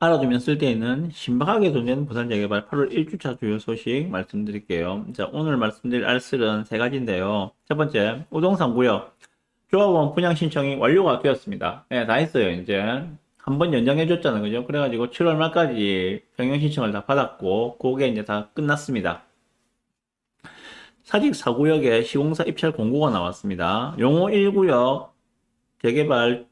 알아두면 쓸데있는 신박하게 존재하는 부산 재개발 8월 1주차 주요 소식 말씀드릴게요. 자, 오늘 말씀드릴 알쓸은 세 가지인데요. 첫 번째, 우동산 구역 조합원 분양 신청이 완료가 되었습니다. 네, 다 했어요, 이제. 한 번 연장해줬잖아요, 그죠? 그래가지고 7월 말까지 병영 신청을 다 받았고, 그게 이제 다 끝났습니다. 사직 4구역에 시공사 입찰 공고가 나왔습니다. 용호 1구역 재개발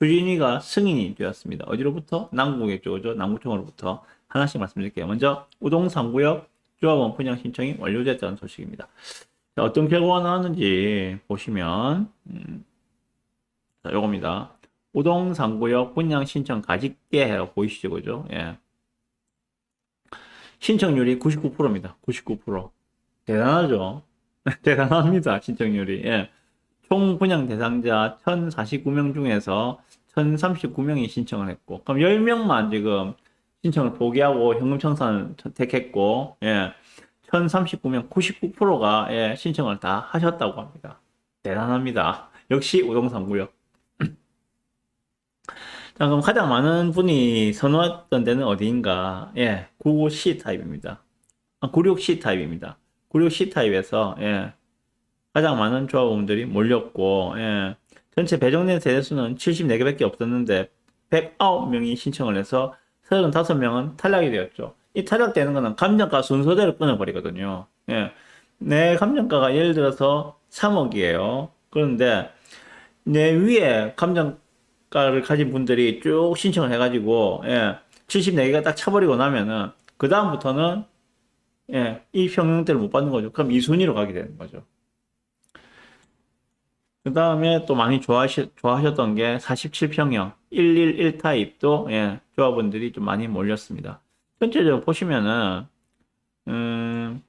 추진위가 승인이 되었습니다. 어디로부터? 남구역 쪽이죠. 남구청으로부터 하나씩 말씀드릴게요. 먼저 우동 3구역 조합원 분양 신청이 완료됐다는 소식입니다. 자, 어떤 결과가 나왔는지 보시면 음, 자, 요겁니다. 우동 3구역 분양 신청 가직계 보이시죠, 그죠? 예. 신청률이 99%입니다. 99%. 대단하죠? 대단합니다. 신청률이. 예. 총 분양 대상자 1049명 중에서 1039명이 신청을 했고, 그럼 10명만 지금 신청을 포기하고 현금 청산을 택했고, 예. 1039명 99%가 예, 신청을 다 하셨다고 합니다. 대단합니다. 역시 우동산 구역. 자, 그럼 가장 많은 분이 선호했던 데는 어디인가? 예, 99C 타입입니다. 아, 96C 타입입니다. 96C 타입에서, 예, 가장 많은 조합원들이 몰렸고, 예, 전체 배정된 세대수는 74개밖에 없었는데, 109명이 신청을 해서 35명은 탈락이 되었죠. 이 탈락되는 거는 감정가 순서대로 끊어버리거든요. 예, 내 감정가가 예를 들어서 3억이에요. 그런데 내 위에 감정가를 가진 분들이 쭉 신청을 해가지고, 예, 74개가 딱 차버리고 나면은, 그 다음부터는, 예, 이 평형대를 못 받는 거죠. 그럼 이 순위로 가게 되는 거죠. 그 다음에 또 많이 좋아하시, 좋아하셨던 게 47평형 111 타입도 예, 조합원들이 좀 많이 몰렸습니다. 전체적으로 보시면은 음,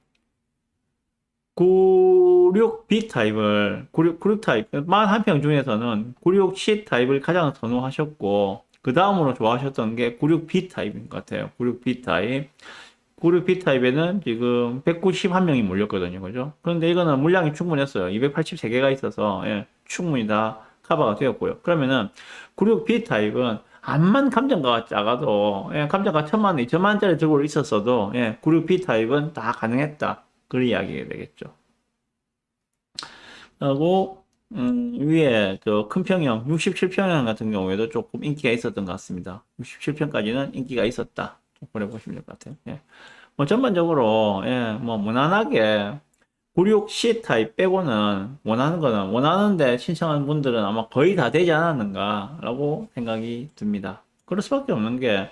96B 타입을 96, 96 타입 41평 중에서는 96C 타입을 가장 선호하셨고 그 다음으로 좋아하셨던 게 96B 타입인 것 같아요. 96B 타입 96B 타입에는 지금 191명이 몰렸거든요. 그죠? 그런데 이거는 물량이 충분했어요. 283개가 있어서, 예, 충분히 다 커버가 되었고요. 그러면은, 96B 타입은 암만 감정가가 작아도, 예, 감정가 천만 원, 이천만 원짜리 적으로 있었어도, 예, 96B 타입은 다 가능했다. 그런 이야기가 되겠죠. 그리고, 음, 위에 저 큰 평형, 67평형 같은 경우에도 조금 인기가 있었던 것 같습니다. 67평까지는 인기가 있었다. 그래 보시면 될 것 같아요. 예. 뭐 전반적으로 예, 뭐 무난하게 96C 타입 빼고는 원하는 거는 원하는데 신청한 분들은 아마 거의 다 되지 않았는가라고 생각이 듭니다. 그럴 수밖에 없는 게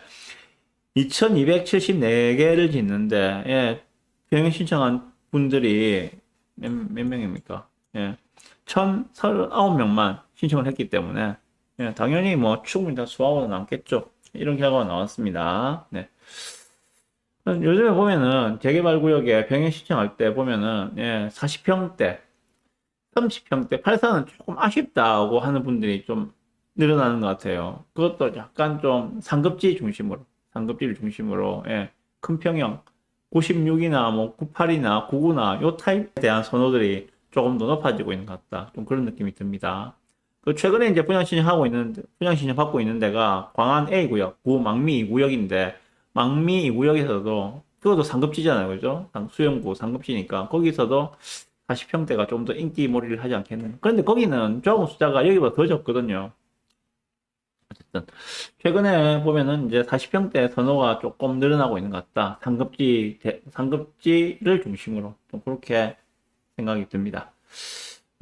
2274개를 짓는데 예, 병행 신청한 분들이 몇, 몇 명입니까? 예. 1039명만 신청을 했기 때문에 예, 당연히 뭐 충분히 다 수하고 남겠죠. 이런 결과가 나왔습니다. 네. 요즘에 보면은 재개발 구역에 병행 신청할 때 보면은 예, 40평대, 30평대, 84는 조금 아쉽다고 하는 분들이 좀 늘어나는 것 같아요. 그것도 약간 좀 상급지 중심으로, 상급지를 중심으로 예, 큰 평형 96이나 뭐 98이나 99나 요 타입에 대한 선호들이 조금 더 높아지고 있는 것 같다. 좀 그런 느낌이 듭니다. 그 최근에 이제 분양 신청하고 있는 분양 신청 받고 있는 데가 광안 A 구역, 구 망미 2 구역인데 망미 2 구역에서도 그것도 상급지잖아요, 그죠? 수영구 상급지니까 거기서도 40평대가 좀 더 인기 몰이를 하지 않겠는. 그런데 거기는 조합원 숫자가 여기보다 더 적거든요. 어쨌든 최근에 보면은 이제 40평대 선호가 조금 늘어나고 있는 것 같다. 상급지 대- 상급지를 중심으로 좀 그렇게 생각이 듭니다.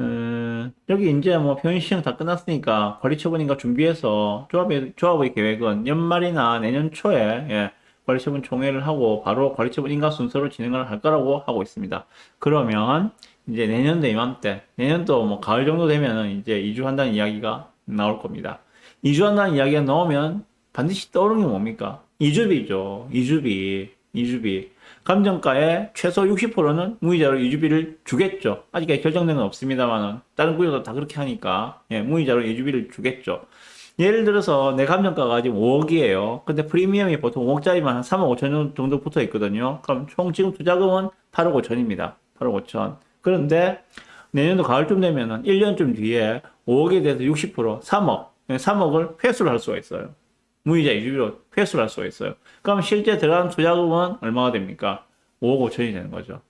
음, 여기 이제 뭐 병행 시청 다 끝났으니까 관리 처분인가 준비해서 조합의, 조합의 계획은 연말이나 내년 초에 예, 관리 처분 총회를 하고 바로 관리 처분 인가 순서로 진행을 할 거라고 하고 있습니다. 그러면 이제 내년도 이맘때, 내년도 뭐 가을 정도 되면은 이제 이주한다는 이야기가 나올 겁니다. 이주한다는 이야기가 나오면 반드시 떠오르는 게 뭡니까? 이주비죠. 이주비. 이주비. 감정가의 최소 60%는 무이자로 이주비를 주겠죠. 아직까지 결정된 건 없습니다만은 다른 구역도 다 그렇게 하니까 예, 무이자로 이주비를 주겠죠. 예를 들어서 내 감정가가 지금 5억이에요. 근데 프리미엄이 보통 5억짜리만 한 3억 5천 정도 붙어 있거든요. 그럼 총 지금 투자금은 8억 5천입니다. 8억 5천. 그런데 내년도 가을쯤 되면은 1년쯤 뒤에 5억에 대해서 60% 3억, 3억을 회수를 할 수가 있어요. 무이자 이주로 회수를 할 수가 있어요. 그럼 실제 들어간 투자금은 얼마가 됩니까? 5억 5천이 되는 거죠.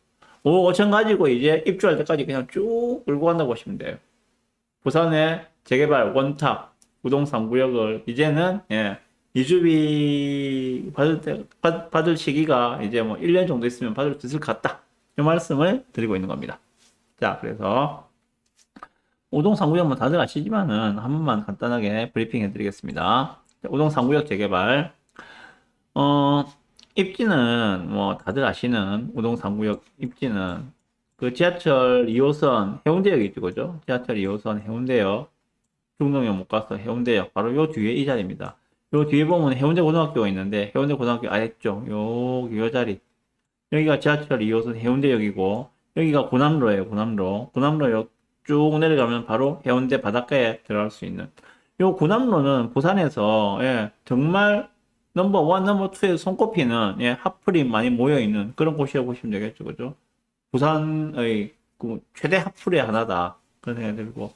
5억 5천 가지고 이제 입주할 때까지 그냥 쭉 끌고 간다고 보시면 돼요. 부산의 재개발 원탑 부동산 구역을 이제는 예, 이주비 받을 때 받, 받을 시기가 이제 뭐 1년 정도 있으면 받을 수 있을 것 같다. 이 말씀을 드리고 있는 겁니다. 자, 그래서 우동 3구역 뭐 다들 아시지만은 한 번만 간단하게 브리핑 해드리겠습니다. 자, 우동 3구역 재개발 어 입지는 뭐 다들 아시는 우동 3구역 입지는 그 지하철 2호선 해운대역 있죠, 그죠? 지하철 2호선 해운대역 중동역 못 가서 해운대역 바로 요 뒤에 이 자리입니다. 요 뒤에 보면 해운대 고등학교가 있는데 해운대 고등학교 아래쪽 요, 요 자리 여기가 지하철 2호선 해운대역이고 여기가 고남로예요, 고남로. 고남로역 쭉 내려가면 바로 해운대 바닷가에 들어갈 수 있는. 요 고남로는 부산에서 예, 정말 넘버 원, 넘버 투에 손꼽히는 예, 핫플이 많이 모여 있는 그런 곳이라고 보시면 되겠죠, 그죠? 부산의 그 최대 핫플의 하나다 그런 생각이 들고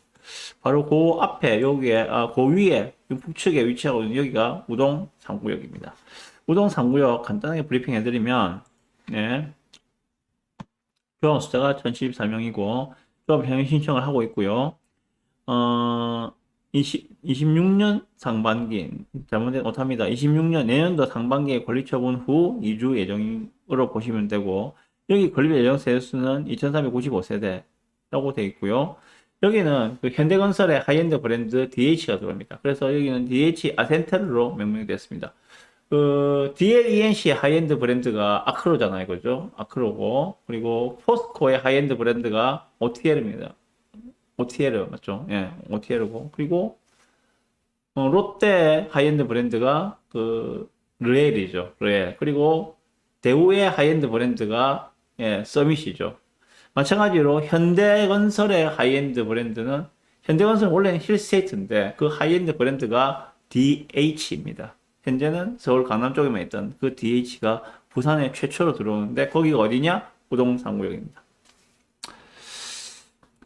바로 그 앞에 여기에 아, 그 위에 이 북측에 위치하고 있는 여기가 우동 3구역입니다. 우동 3구역 간단하게 브리핑 해드리면 예, 조합 숫자가 1074명이고 조합 평행 신청을 하고 있고요. 어, 20, 26년 상반기, 잘못된 못합니다. 26년 내년도 상반기에 권리처분 후 2주 예정으로 보시면 되고, 여기 권리 예정 세수는 2395세대라고 되어 있고요. 여기는 그 현대건설의 하이엔드 브랜드 DH가 들어옵니다. 그래서 여기는 DH 아센테르로 명명이 됐습니다. 그 DLENC의 하이엔드 브랜드가 아크로잖아요, 그죠? 아크로고 그리고 포스코의 하이엔드 브랜드가 OTL입니다. OTL 맞죠? 예, OTL고 그리고 어, 롯데 하이엔드 브랜드가 그 르엘이죠, 르엘. 그리고 대우의 하이엔드 브랜드가 예, 서밋이죠. 마찬가지로 현대건설의 하이엔드 브랜드는 현대건설은 원래는 힐스테이트인데 그 하이엔드 브랜드가 DH입니다. 현재는 서울 강남 쪽에만 있던 그 DH가 부산에 최초로 들어오는데 거기가 어디냐? 우동 3구역입니다.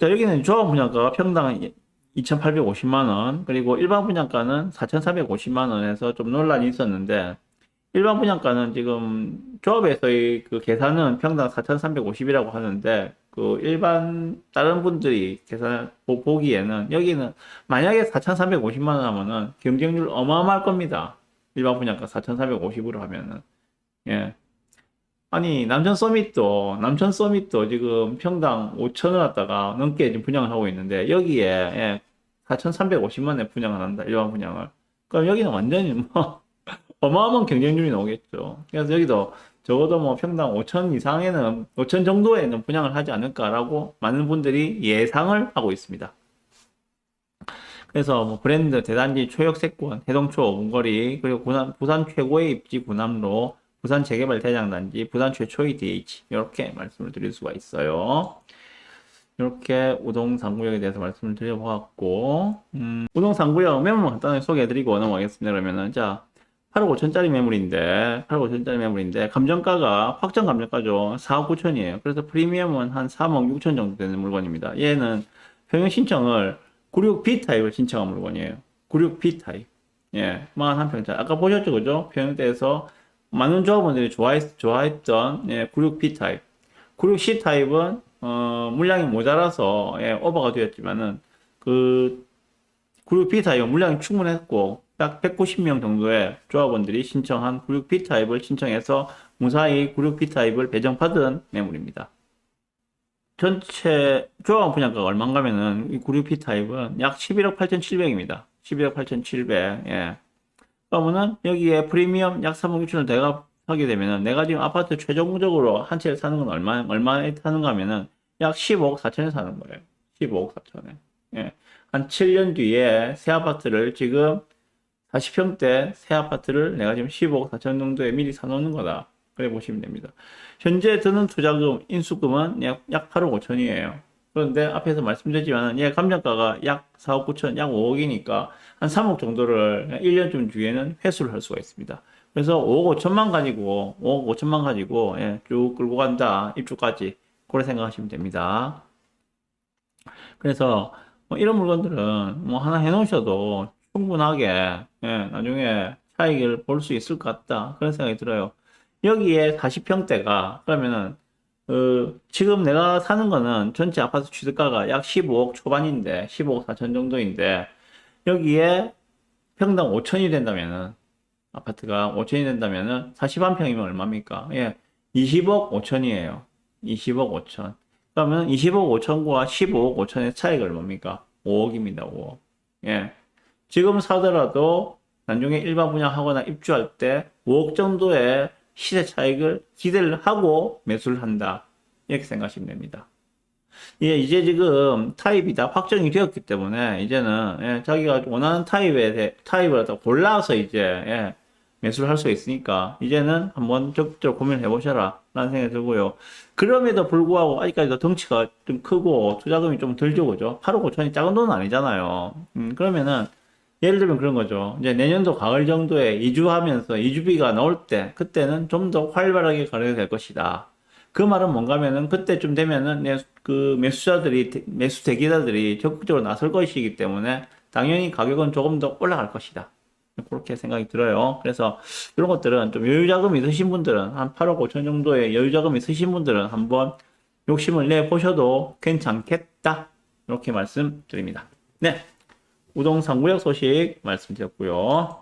자, 여기는 조합 분양가가 평당 2,850만 원, 그리고 일반 분양가는 4,450만 원에서 좀 논란이 있었는데 일반 분양가는 지금 조합에서의 그 계산은 평당 4,350이라고 하는데 그 일반 다른 분들이 계산 보- 보기에는 여기는 만약에 4,350만 원 하면은 경쟁률 어마어마할 겁니다. 일반 분양가 4,450으로 하면은 예. 아니 남천 서밋도 남천 서밋도 지금 평당 5천원 갖다가 넘게 지금 분양을 하고 있는데 여기에 예, 4,350만 원에 분양을 한다 일반 분양을 그럼 여기는 완전히 뭐 어마어마한 경쟁률이 나오겠죠. 그래서 여기도 적어도 뭐 평당 5천 이상에는 5천 정도에는 분양을 하지 않을까라고 많은 분들이 예상을 하고 있습니다. 그래서 뭐 브랜드 대단지 초역세권 해동초 5분거리 그리고 부산, 부산 최고의 입지 구남로 부산 재개발 대장 단지 부산 최초의 DH 이렇게 말씀을 드릴 수가 있어요. 이렇게 우동 3구역에 대해서 말씀을 드려보았고 음, 우동 3구역 매물 간단하게 소개해드리고 넘어가겠습니다. 그러면은 자 8억 5천짜리 매물인데 8억 5천짜리 매물인데 감정가가 확정 감정가죠 4억 9천이에요. 그래서 프리미엄은 한 3억 6천 정도 되는 물건입니다. 얘는 평형 신청을 96B 타입을 신청한 물건이에요. 96B 타입. 예, 41평짜리. 아까 보셨죠, 그죠? 평형대에서 많은 조합원들이 좋아했, 좋아했던 예, 96B 타입. 96C 타입은 어, 물량이 모자라서 예, 오버가 되었지만은 그 96B 타입은 물량이 충분했고 딱 190명 정도의 조합원들이 신청한 96B 타입을 신청해서 무사히 96B 타입을 배정받은 매물입니다. 전체 조합 분양가가 얼마인가면은 이 96B 타입은 약 11억 8,700입니다. 11억 8,700. 예. 그러면은 여기에 프리미엄 약 3억 6천을 내가 하게 되면은 내가 지금 아파트 최종적으로 한 채를 사는 건 얼마 얼마에 사는가 하면은 약 15억 4천에 사는 거예요. 15억 4천에. 예. 한 7년 뒤에 새 아파트를 지금 40평대 새 아파트를 내가 지금 15억 4천 정도에 미리 사놓는 거다. 그래 보시면 됩니다. 현재 드는 투자금, 인수금은 약, 약 8억 5천이에요. 그런데 앞에서 말씀드렸지만 얘 감정가가 약 4억 9천, 약 5억이니까 한 3억 정도를 1년쯤 뒤에는 회수를 할 수가 있습니다. 그래서 5억 5천만 가지고 5억 5천만 가지고 예, 쭉 끌고 간다 입주까지 그렇게 생각하시면 됩니다. 그래서 뭐 이런 물건들은 뭐 하나 해놓으셔도 충분하게 예, 나중에 차익을 볼 수 있을 것 같다. 그런 생각이 들어요. 여기에 40평대가 그러면은 어, 지금 내가 사는 거는 전체 아파트 취득가가 약 15억 초반인데 15억 4천 정도인데 여기에 평당 5천이 된다면은 아파트가 5천이 된다면은 41평이면 얼마입니까? 예. 20억 5천이에요. 20억 5천. 그러면 20억 5천과 15억 5천의 차이가 얼마입니까? 5억입니다. 5억. 예. 지금 사더라도 나중에 일반 분양하거나 입주할 때 5억 정도의 시세 차익을 기대를 하고 매수를 한다. 이렇게 생각하시면 됩니다. 예, 이제 지금 타입이 다 확정이 되었기 때문에 이제는 예, 자기가 원하는 타입에 대- 타입을 갖다 골라서 이제 예, 매수를 할 수 있으니까 이제는 한번 적극적으로 고민을 해보셔라 라는 생각이 들고요. 그럼에도 불구하고 아직까지도 덩치가 좀 크고 투자금이 좀덜 주고죠. 8억 5천이 작은 돈은 아니잖아요. 음, 그러면은 예를 들면 그런 거죠. 이제 내년도 가을 정도에 이주하면서 이주비가 나올 때 그때는 좀 더 활발하게 거래가 될 것이다. 그 말은 뭔가면은 그때쯤 되면은 내- 그 매수자들이 대- 매수 대기자들이 적극적으로 나설 것이기 때문에 당연히 가격은 조금 더 올라갈 것이다. 그렇게 생각이 들어요. 그래서 이런 것들은 좀 여유 자금이 있으신 분들은 한 8억 5천 정도의 여유 자금이 있으신 분들은 한번 욕심을 내 보셔도 괜찮겠다. 이렇게 말씀드립니다. 네. 우동 3구역 소식 말씀드렸고요.